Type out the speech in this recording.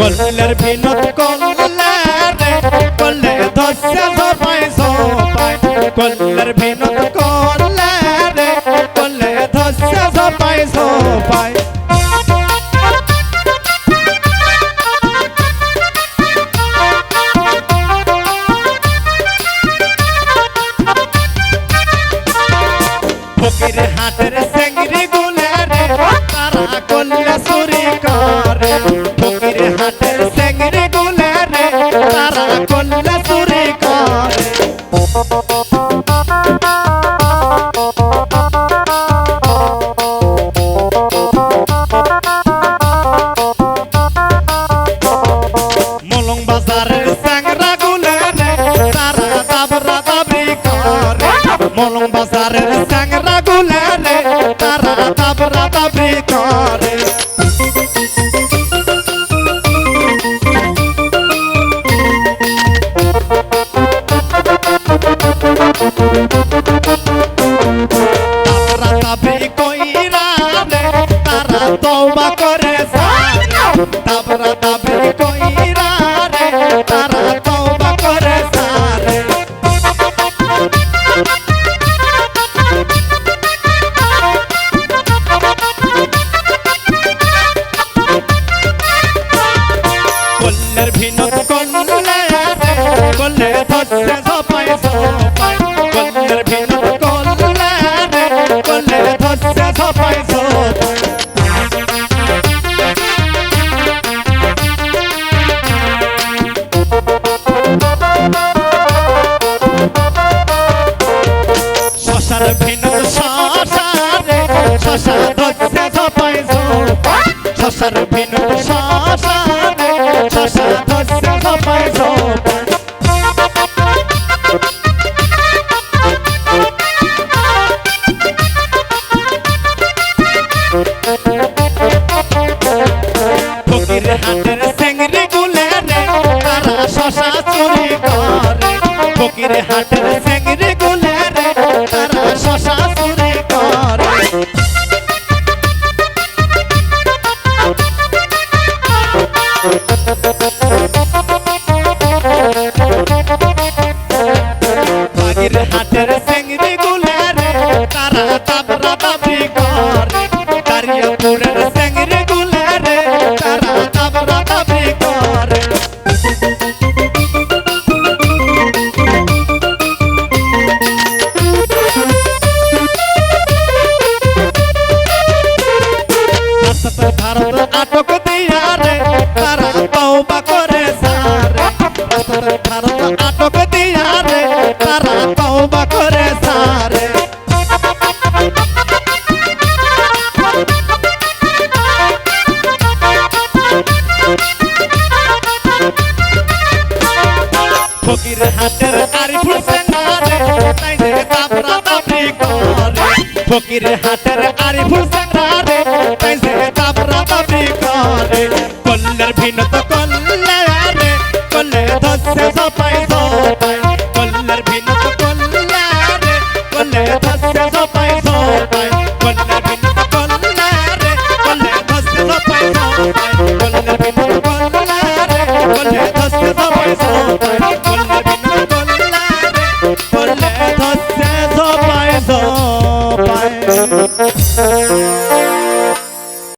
কল্লের বিনোদ কল্লে রে, কল্লে ধসে সবাই সবাই কল্লের বিনোদ কল্লে রে, কল্লে ধসে সবাই সবাই ফকির হাটের মলং বাজারের স্যাংরা গুলে রে তারা দাবরা দাবরি করে। তারা তারা দাবরি কইরা রে তারা তওবা করে সারে তাবরা দাবরি কইরা রে তারা তওবা করে সারে কল্লের ভিনত রে কল্লে ধসে শশার ভিনত শশারে শশা ধসে সবাই সবাই শশার ভিনত শশারে শশা ধসে সবাই সবাই হাতের সেঙ্গরি গুলে রে, তারা শশা চুরি করে। ফকির হাতের সেঙ্গরি গুলে ফকির হাতের সেঙ্গরি গুলে রে তারা তাবরা দাবি করে। কারিয়াপুরের সেঙ্গরি গুলে রে তারা তাবরা দাবি করে। ভারত আটক দিয়া তওবা করে সারে ফকির হাতের আরিফুল সেনারে তাই যে তাবরা দাবি করে। ফকির হাতের আরিফুল সেনারে তাই যে তাবরা দাবি করে। কল্লের ভিনত কল্লে রে কল্লে ধসে সবাই সবাই কল্লের ভিনত কল্লে রে কল্লে